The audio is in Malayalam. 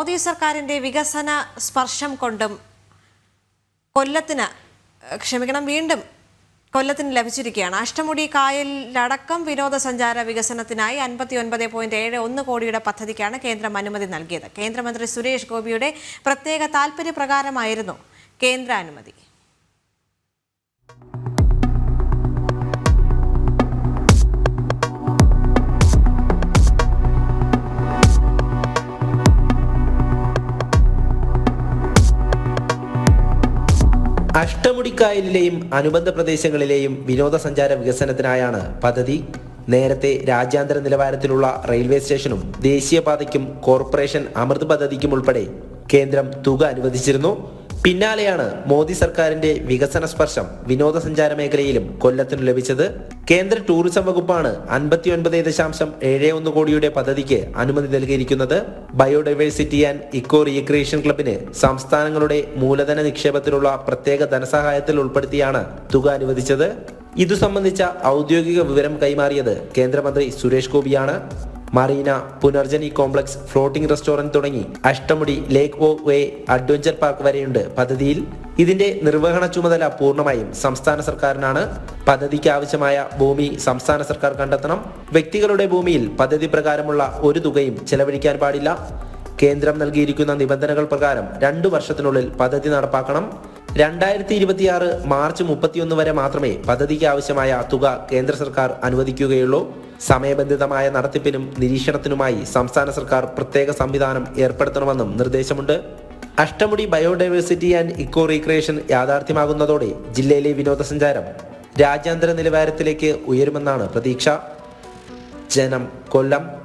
മോദി സർക്കാരിന്റെ വികസന സ്പർശം കൊണ്ടും കൊല്ലത്തിന് ക്ഷമിക്കണം വീണ്ടും കൊല്ലത്തിന് ലഭിച്ചിരിക്കുകയാണ്. അഷ്ടമുടി കായലിലടക്കം വിനോദസഞ്ചാര വികസനത്തിനായി അൻപത്തി ഒൻപത് പോയിന്റ് ഏഴ് ഒന്ന് കോടിയുടെ പദ്ധതിക്കാണ് കേന്ദ്രം അനുമതി നൽകിയത്. കേന്ദ്രമന്ത്രി സുരേഷ് ഗോപിയുടെ പ്രത്യേക താൽപര്യപ്രകാരമായിരുന്നു കേന്ദ്ര അനുമതി. അഷ്ടമുടിക്കായലിലെയും അനുബന്ധ പ്രദേശങ്ങളിലെയും വിനോദസഞ്ചാര വികസനത്തിനായാണ് പദ്ധതി. നേരത്തെ രാജ്യാന്തര നിലവാരത്തിലുള്ള റെയിൽവേ സ്റ്റേഷനും ദേശീയപാതയ്ക്കും കോർപ്പറേഷൻ അമൃത് പദ്ധതിക്കും ഉൾപ്പെടെ കേന്ദ്രം തുക അനുവദിച്ചിരുന്നു. പിന്നാലെയാണ് മോദി സർക്കാരിന്റെ വികസന സ്പർശം വിനോദസഞ്ചാര മേഖലയിലും കൊല്ലത്തിനു ലഭിച്ചത്. കേന്ദ്ര ടൂറിസം വകുപ്പാണ് അൻപത്തിയൊൻപത് ദശാംശം ഏഴ് ഒന്ന് കോടിയുടെ പദ്ധതിക്ക് അനുമതി നൽകിയിരിക്കുന്നത്. ബയോഡൈവേഴ്സിറ്റി ആൻഡ് ഇക്കോ റീക്രിയേഷൻ ക്ലബിന് സംസ്ഥാനങ്ങളുടെ മൂലധന നിക്ഷേപത്തിലുള്ള പ്രത്യേക ധനസഹായത്തിൽ ഉൾപ്പെടുത്തിയാണ് തുക അനുവദിച്ചത്. ഇതു സംബന്ധിച്ച ഔദ്യോഗിക വിവരം കൈമാറിയത് കേന്ദ്രമന്ത്രി Suresh ഗോപിയാണ്. Marina Punarjani complex floating restaurant തുടങ്ങി. അഷ്ടമുടി ലേക്ക് വോ വേ അഡ്വഞ്ചർ പാർക്ക് വരെയുണ്ട്. പദ്ധതിയിൽ ഇതിന്റെ നിർവഹണ ചുമതല പൂർണമായും സംസ്ഥാന സർക്കാരിനാണ്. പദ്ധതിക്ക് ആവശ്യമായ ഭൂമി സംസ്ഥാന സർക്കാർ കണ്ടെത്തണം. വ്യക്തികളുടെ ഭൂമിയിൽ പദ്ധതി പ്രകാരമുള്ള ഒരു തുകയും ചെലവഴിക്കാൻ പാടില്ല. കേന്ദ്രം നൽകിയിരിക്കുന്ന നിബന്ധനകൾ പ്രകാരം രണ്ടു വർഷത്തിനുള്ളിൽ പദ്ധതി നടപ്പാക്കണം. രണ്ടായിരത്തി ഇരുപത്തിയാറ് മാർച്ച് മുപ്പത്തിയൊന്ന് വരെ മാത്രമേ പദ്ധതിക്ക് ആവശ്യമായ തുക കേന്ദ്ര സർക്കാർ അനുവദിക്കുകയുള്ളൂ. സമയബന്ധിതമായ നടത്തിപ്പിനും നിരീക്ഷണത്തിനുമായി സംസ്ഥാന സർക്കാർ പ്രത്യേക സംവിധാനം ഏർപ്പെടുത്തണമെന്നും നിർദ്ദേശമുണ്ട്. Ashtamudi biodiversity and eco recreation യാഥാർത്ഥ്യമാകുന്നതോടെ ജില്ലയിലെ വിനോദസഞ്ചാരം രാജ്യാന്തര നിലവാരത്തിലേക്ക് ഉയരുമെന്നാണ് പ്രതീക്ഷ. ജനം കൊല്ലം.